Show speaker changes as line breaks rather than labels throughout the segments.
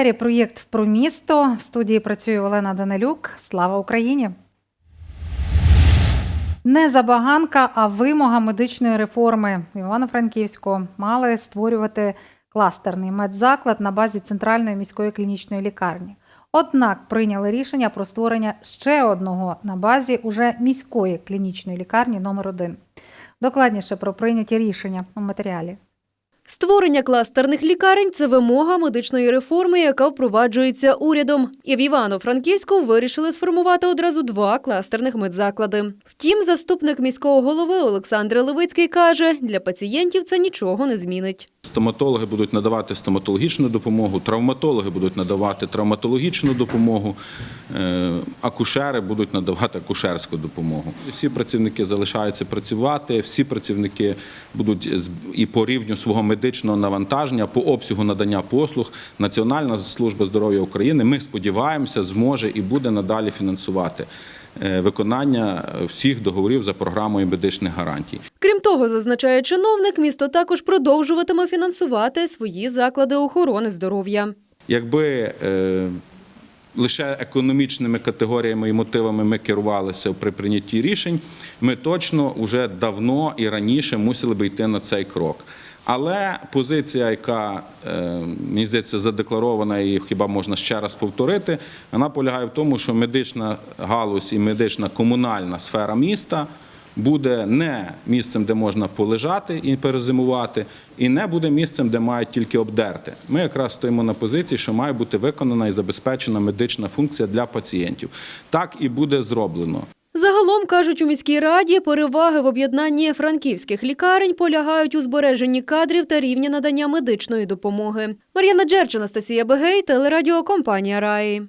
етері проєкт про місто. В студії працює Олена Данилюк. Слава Україні! Не забаганка, а вимога медичної реформи в Івано-Франківську мали створювати кластерний медзаклад на базі центральної міської клінічної лікарні. Однак прийняли рішення про створення ще одного на базі уже міської клінічної лікарні номер 1 Докладніше про прийняті рішення у матеріалі.
Створення кластерних лікарень це вимога медичної реформи, яка впроваджується урядом. І в Івано-Франківську вирішили сформувати одразу два кластерних медзаклади. Втім, заступник міського голови Олександр Левицький каже, для пацієнтів це нічого не змінить.
Стоматологи будуть надавати стоматологічну допомогу, травматологи будуть надавати травматологічну допомогу, е, акушери будуть надавати акушерську допомогу. Всі працівники залишаються працювати, всі працівники будуть і по рівню свого медичного навантаження, по обсягу надання послуг. Національна служба здоров'я України, ми сподіваємося, зможе і буде надалі фінансувати е, виконання всіх договорів за програмою медичних гарантій.
Крім того, зазначає чиновник, місто також продовжуватиме фінансувати свої заклади охорони здоров'я.
Якби е, лише економічними категоріями і мотивами ми керувалися при прийнятті рішень, ми точно вже давно і раніше мусили би йти на цей крок. Але позиція, яка е, мені здається задекларована і хіба можна ще раз повторити, вона полягає в тому, що медична галузь і медична комунальна сфера міста буде не місцем, де можна полежати і перезимувати, і не буде місцем, де мають тільки обдерти. Ми якраз стоїмо на позиції, що має бути виконана і забезпечена медична функція для пацієнтів. Так і буде зроблено.
Загалом кажуть у міській раді, переваги в об'єднанні франківських лікарень полягають у збереженні кадрів та рівні надання медичної допомоги. Мар'яна Джерч, Анастасія Бегей, телерадіокомпанія Раї.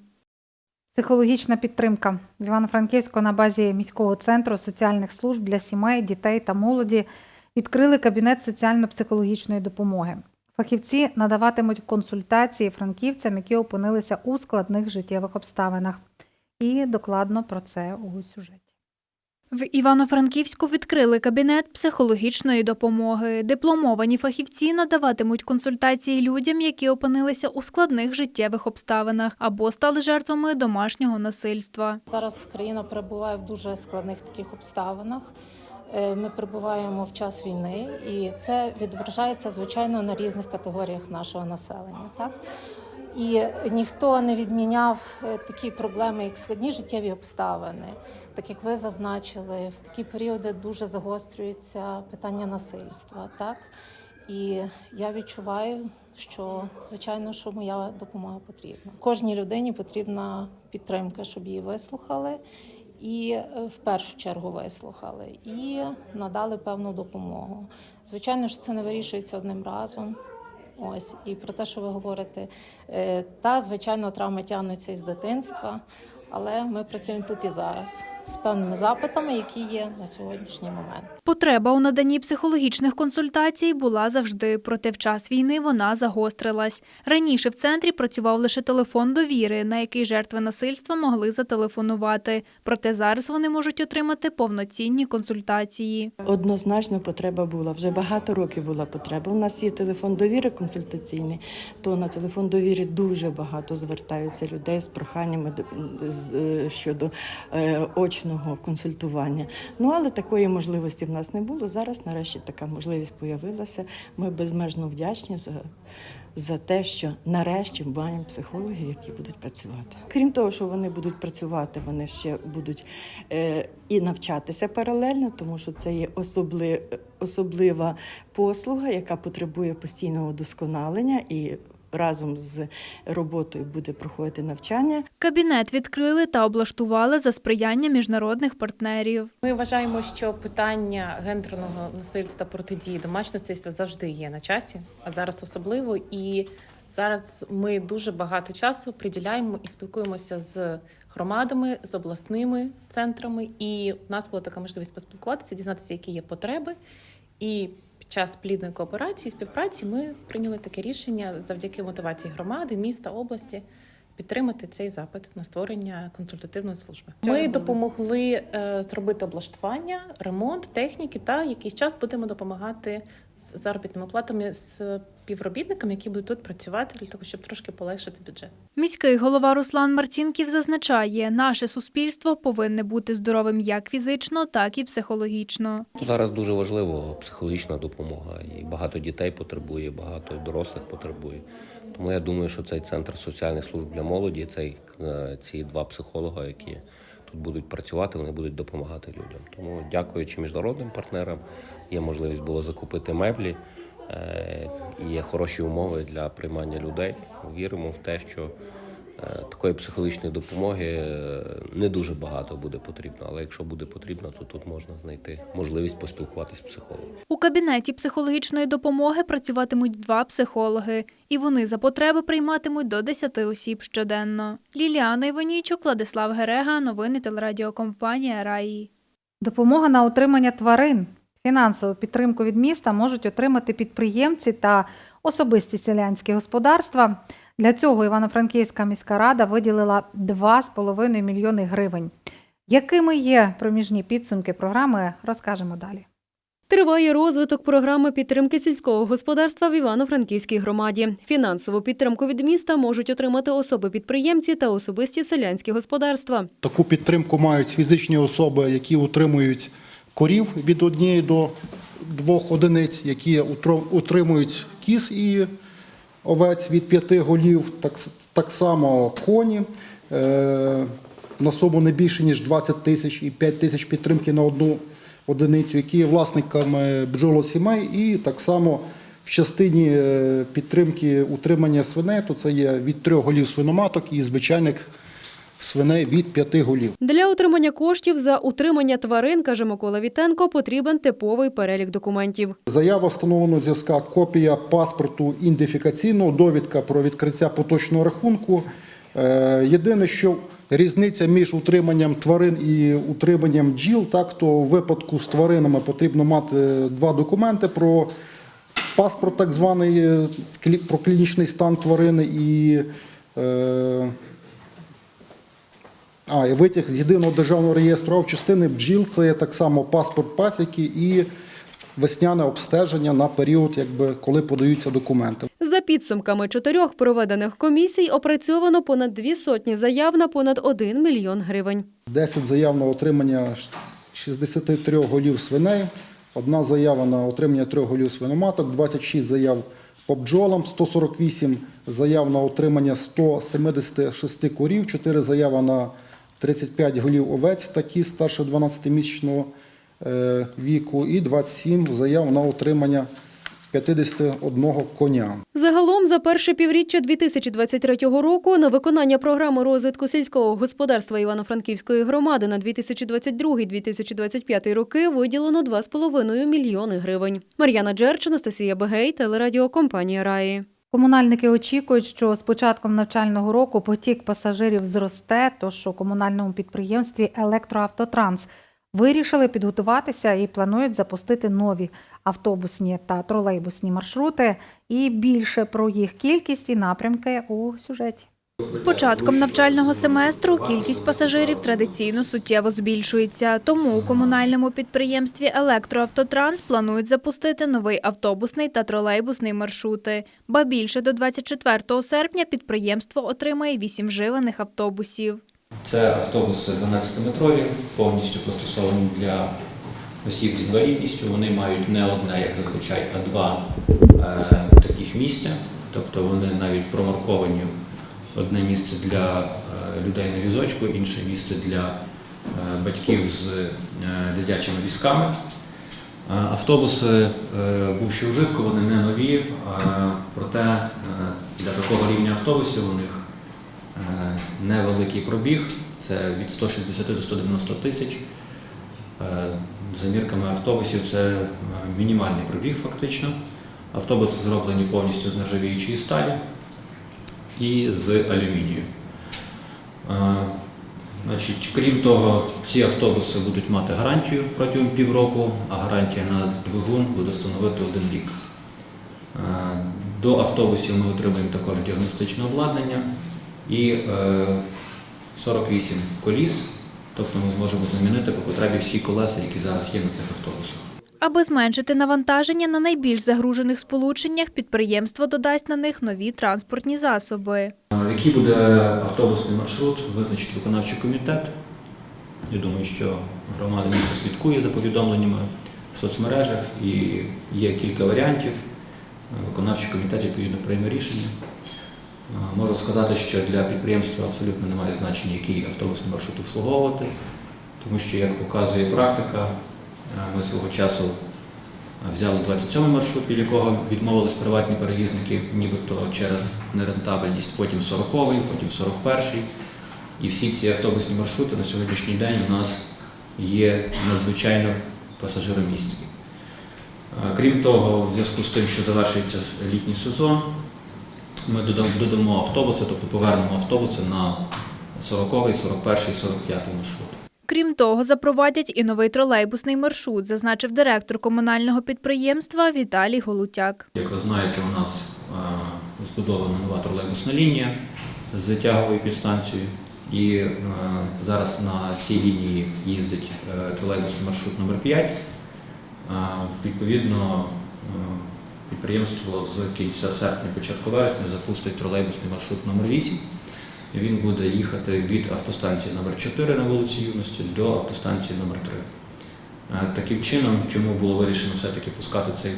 Психологічна підтримка в Івано-Франківську на базі міського центру соціальних служб для сімей, дітей та молоді відкрили кабінет соціально-психологічної допомоги. Фахівці надаватимуть консультації франківцям, які опинилися у складних життєвих обставинах. І докладно про це у сюжеті.
В Івано-Франківську відкрили кабінет психологічної допомоги. Дипломовані фахівці надаватимуть консультації людям, які опинилися у складних життєвих обставинах або стали жертвами домашнього насильства.
Зараз країна перебуває в дуже складних таких обставинах. Е, Ми перебуваємо в час війни, і це відображається звичайно на різних категоріях нашого населення. Так і ніхто не відміняв е, такі проблеми, як складні життєві обставини. Так як ви зазначили, в такі періоди дуже загострюється питання насильства. Так і я відчуваю, що звичайно, що моя допомога потрібна. Кожній людині потрібна підтримка, щоб її вислухали. І е, в першу чергу вислухали і надали певну допомогу. Звичайно ж, це не вирішується одним разом. Ось і про те, що ви говорите, е, та звичайно травма тягнеться із дитинства, але ми працюємо тут і зараз з певними запитами, які є на сьогоднішній момент.
Потреба у наданні психологічних консультацій була завжди, проте в час війни вона загострилась. Раніше в центрі працював лише телефон довіри, на який жертви насильства могли зателефонувати. Проте зараз вони можуть отримати повноцінні консультації.
Однозначно потреба була. Вже багато років була потреба. У нас є телефон довіри консультаційний, то на телефон довіри дуже багато звертаються людей з проханнями до- з- щодо е, очного консультування. Ну але такої можливості в нас не було. Зараз нарешті така можливість появилася. Ми безмежно вдячні за. За те, що нарешті маємо психологів, які будуть працювати. Крім того, що вони будуть працювати, вони ще будуть е, і навчатися паралельно, тому що це є особли, особлива послуга, яка потребує постійного удосконалення і разом з роботою буде проходити навчання.
Кабінет відкрили та облаштували за сприяння міжнародних партнерів.
Ми вважаємо, що питання гендерного насильства протидії домашнього насильства завжди є на часі, а зараз особливо. І зараз ми дуже багато часу приділяємо і спілкуємося з громадами, з обласними центрами. І у нас була така можливість поспілкуватися, дізнатися, які є потреби. І час плідної кооперації, співпраці ми прийняли таке рішення завдяки мотивації громади, міста, області підтримати цей запит на створення консультативної служби. Ми допомогли е, зробити облаштування, ремонт техніки та якийсь час будемо допомагати з заробітними платами з співробітникам, які будуть тут працювати для того, щоб трошки полегшити бюджет.
Міський голова Руслан Марцінків зазначає, наше суспільство повинне бути здоровим як фізично, так і психологічно.
Зараз дуже важливо психологічна допомога, і багато дітей потребує, багато дорослих потребує. Тому я думаю, що цей центр соціальних служб для молоді, цей е, ці два психолога, які тут будуть працювати, вони будуть допомагати людям. Тому, дякуючи міжнародним партнерам, є можливість було закупити меблі. е, Є хороші умови для приймання людей. Віримо в те, що такої психологічної допомоги е, не дуже багато буде потрібно, але якщо буде потрібно, то тут можна знайти можливість поспілкуватися з психологом.
У кабінеті психологічної допомоги працюватимуть два психологи, і вони за потреби прийматимуть до 10 осіб щоденно. Ліліана Іванійчук, Владислав Герега, новини телерадіокомпанія Раї.
Допомога на утримання тварин. Фінансову підтримку від міста можуть отримати підприємці та особисті селянські господарства. Для цього Івано-Франківська міська рада виділила 2,5 мільйони гривень. Якими є проміжні підсумки програми, розкажемо далі.
Триває розвиток програми підтримки сільського господарства в Івано-Франківській громаді. Фінансову підтримку від міста можуть отримати особи-підприємці та особисті селянські господарства.
Таку підтримку мають фізичні особи, які утримують корів від однієї до двох одиниць, які утримують кіз і овець від п'яти голів, так, так само коні. Е, на суму не більше, ніж 20 тисяч і 5 тисяч підтримки на одну одиницю, які є власниками бджолосімей, і так само в частині е, підтримки утримання свиней, то це є від трьох голів свиноматок і звичайних свиней від п'яти голів.
Для отримання коштів за утримання тварин, каже Микола Вітенко, потрібен типовий перелік документів.
Заява встановленого зв'язка, копія паспорту ідентифікаційного, довідка про відкриття поточного рахунку. Е, Єдине, що різниця між утриманням тварин і утриманням бджіл, так то в випадку з тваринами потрібно мати два документи про паспорт, так званий е, про клінічний стан тварини і. Е, а, і витяг з єдиного державного реєстру частини бджіл це є так само паспорт пасіки і весняне обстеження на період, якби коли подаються документи.
За підсумками чотирьох проведених комісій опрацьовано понад дві сотні заяв на понад 1 мільйон гривень.
10 заяв на отримання 63 голів свиней, одна заява на отримання 3 голів свиноматок, 26 заяв по бджолам, 148 заяв на отримання 176 корів, 4 заяви на 35 голів овець, такі старше 12-місячного е, віку, і 27 заяв на отримання 51 коня.
Загалом за перше півріччя 2023 року на виконання програми розвитку сільського господарства Івано-Франківської громади на 2022-2025 роки виділено 2,5 мільйони гривень. Мар'яна Джерч, Анастасія Бегей, телерадіокомпанія Раї.
Комунальники очікують, що з початком навчального року потік пасажирів зросте, тож у комунальному підприємстві Електроавтотранс вирішили підготуватися і планують запустити нові автобусні та тролейбусні маршрути. І більше про їх кількість і напрямки у сюжеті.
З початком навчального семестру кількість пасажирів традиційно суттєво збільшується. Тому у комунальному підприємстві Електроавтотранс планують запустити новий автобусний та тролейбусний маршрути. Ба більше до 24 серпня підприємство отримає 8 вживаних автобусів.
Це автобуси 12-метрові, повністю пристосовані для осіб з інвалідністю. Вони мають не одне, як зазвичай, а два е, таких місця. Тобто вони навіть промарковані одне місце для е, людей на візочку, інше місце для е, батьків з е, дитячими візками. Автобуси бувші ужитку, вони не нові, проте для такого рівня автобусів у них невеликий пробіг, це від 160 до 190 тисяч. За мірками автобусів це мінімальний пробіг фактично. Автобуси зроблені повністю з нержавіючої сталі і з алюмінію. Е, Значить, крім того, ці автобуси будуть мати гарантію протягом півроку, а гарантія на двигун буде становити один рік. Е, До автобусів ми отримуємо також діагностичне обладнання і е, 48 коліс. Тобто ми зможемо замінити по потребі всі колеса, які зараз є на цих автобусах.
Аби зменшити навантаження на найбільш загружених сполученнях, підприємство додасть на них нові транспортні засоби.
Який буде автобусний маршрут, визначить виконавчий комітет. Я думаю, що громада міста слідкує за повідомленнями в соцмережах і є кілька варіантів. Виконавчий комітет відповідно прийме рішення. Можу сказати, що для підприємства абсолютно немає значення, який автобусний маршрут обслуговувати, тому що, як показує практика, ми свого часу Взяли 27 маршрут, від якого відмовились приватні перевізники, нібито через нерентабельність, потім 40-й, потім 41-й. І всі ці автобусні маршрути на сьогоднішній день у нас є надзвичайно пасажиромісні. Е, Крім того, в зв'язку з тим, що завершується літній сезон, ми додамо автобуси, тобто повернемо автобуси на 40-й, 41-й, 45-й маршрут.
Крім того, запровадять і новий тролейбусний маршрут, зазначив директор комунального підприємства Віталій Голутяк.
Як ви знаєте, у нас е, збудована нова тролейбусна лінія з тяговою підстанцією. І е, зараз на цій лінії їздить е, тролейбусний маршрут номер 5 Е, Відповідно, підприємство з кінця серпня, початку вересня запустить тролейбусний маршрут номер 8 Він буде їхати від автостанції номер 4 на вулиці Юності до автостанції номер 3 Е, Таким чином, чому було вирішено все-таки пускати цей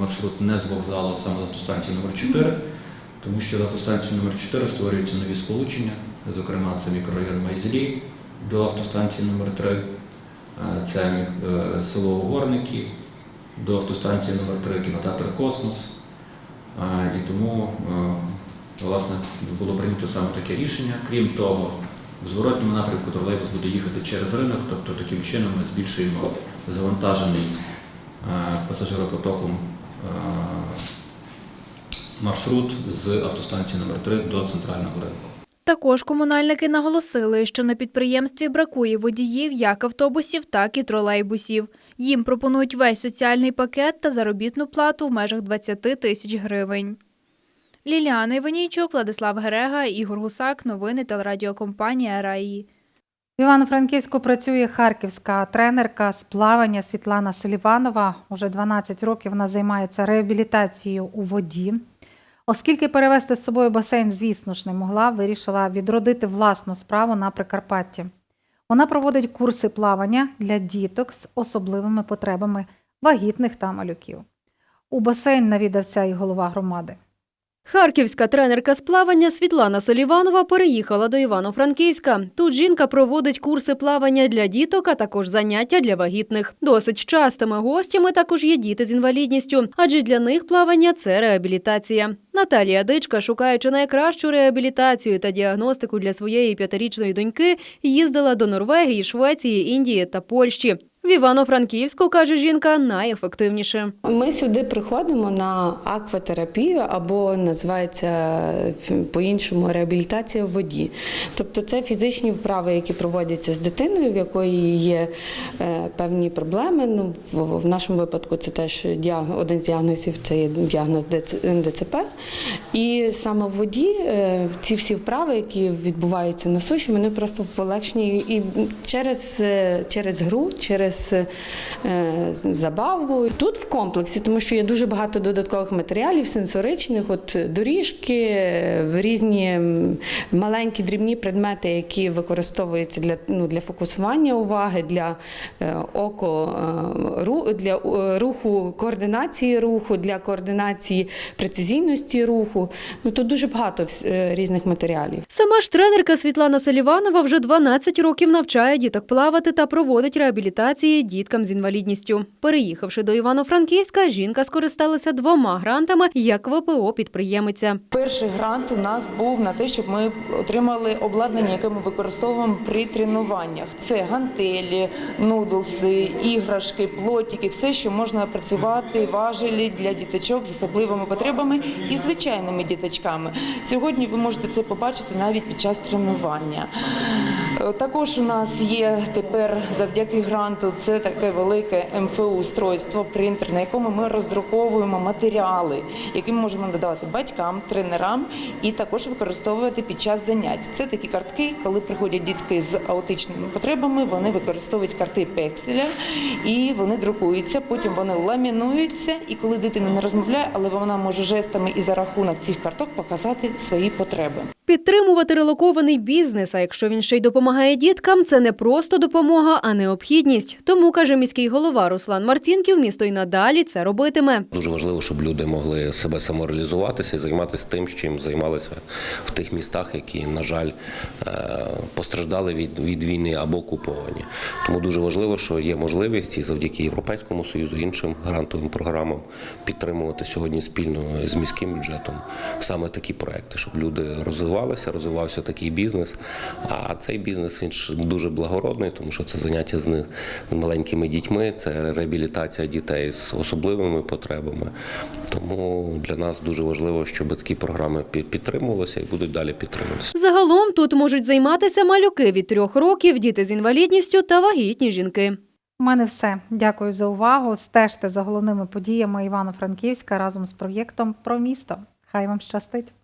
маршрут не з вокзалу, а саме з автостанції номер 4 тому що з автостанції номер 4 створюються нові сполучення, зокрема це мікрорайон Майзлі до автостанції номер 3 Е, це е, село Угорники, до автостанції номер 3 кінотеатр Космос. І тому власне було прийнято саме таке рішення. Крім того, в зворотньому напрямку тролейбус буде їхати через ринок, тобто таким чином ми збільшуємо завантажений е, пасажиропотоком е, маршрут з автостанції номер 3 до центрального ринку.
Також комунальники наголосили, що на підприємстві бракує водіїв як автобусів, так і тролейбусів. Їм пропонують весь соціальний пакет та заробітну плату в межах 20 тисяч гривень. Ліліана Іванійчук, Владислав Герега, Ігор Гусак. Новини телерадіокомпанія «Раї».
В Івано-Франківську працює харківська тренерка з плавання Світлана Селіванова. Уже 12 років вона займається реабілітацією у воді. Оскільки перевезти з собою басейн, звісно ж, не могла, вирішила відродити власну справу на Прикарпатті. Вона проводить курси плавання для діток з особливими потребами вагітних та малюків. У басейн навідався і голова громади.
Харківська тренерка з плавання Світлана Селіванова переїхала до Івано-Франківська. Тут жінка проводить курси плавання для діток, а також заняття для вагітних. Досить частими гостями також є діти з інвалідністю, адже для них плавання це реабілітація. Наталія Дичка, шукаючи найкращу реабілітацію та діагностику для своєї п'ятирічної доньки, їздила до Норвегії, Швеції, Індії та Польщі. В Івано-Франківську, каже жінка, найефективніше.
Ми сюди приходимо на акватерапію або називається по-іншому реабілітація в воді. Тобто це фізичні вправи, які проводяться з дитиною, в якої є е, певні проблеми. Ну, в, нашому випадку це теж один з діагнозів це є діагноз ДЦ ДЦП. І саме в воді е, ці всі вправи, які відбуваються на суші, вони просто полегшені і через, е, через гру, через е, з- забаву. Тут в комплексі, тому що є дуже багато додаткових матеріалів, сенсоричних, от доріжки, е, різні маленькі дрібні предмети, які використовуються для, ну, для фокусування уваги, для е, око е, для е, руху, координації руху, для координації прецизійності руху. Ну тут дуже багато е, різних матеріалів.
Сама ж тренерка Світлана Селіванова вже 12 років навчає діток плавати та проводить реабілітації діткам з інвалідністю. Переїхавши до Івано-Франківська, жінка скористалася двома грантами як ВПО підприємиця.
Перший грант у нас був на те, щоб ми отримали обладнання, яке ми використовуємо при тренуваннях. Це гантелі, нудлси, іграшки, плотики, все, що можна працювати, важелі для діточок з особливими потребами і звичайними діточками. Сьогодні ви можете це побачити навіть під час тренування. Е, Також у нас є тепер завдяки гранту класу це таке велике МФУ-устройство, принтер, на якому ми роздруковуємо матеріали, які ми можемо надавати батькам, тренерам і також використовувати під час занять. Це такі картки, коли приходять дітки з аутичними потребами, вони використовують карти пекселя і вони друкуються. Потім вони ламінуються. І коли дитина не розмовляє, але вона може жестами і за рахунок цих карток показати свої потреби.
Підтримувати релокований бізнес, а якщо він ще й допомагає діткам, це не просто допомога, а необхідність. Тому каже міський голова Руслан Марцінків, місто й надалі це робитиме.
Дуже важливо, щоб люди могли себе самореалізуватися і займатися тим, чим займалися в тих містах, які, на жаль, е, постраждали від, від війни або окуповані. Тому дуже важливо, що є можливість і завдяки Європейському Союзу, іншим грантовим програмам підтримувати сьогодні спільно з міським бюджетом саме такі проекти, щоб люди розвивалися, розвивався такий бізнес. А цей бізнес він ж дуже благородний, тому що це заняття з маленькими дітьми, це реабілітація дітей з особливими потребами. Тому для нас дуже важливо, щоб такі програми підтримувалися і будуть далі підтримуватися.
Загалом тут можуть займатися малюки від трьох років, діти з інвалідністю та вагітні жінки.
У мене все. Дякую за увагу. Стежте за головними подіями Івано-Франківська разом з проєктом про місто. Хай вам щастить!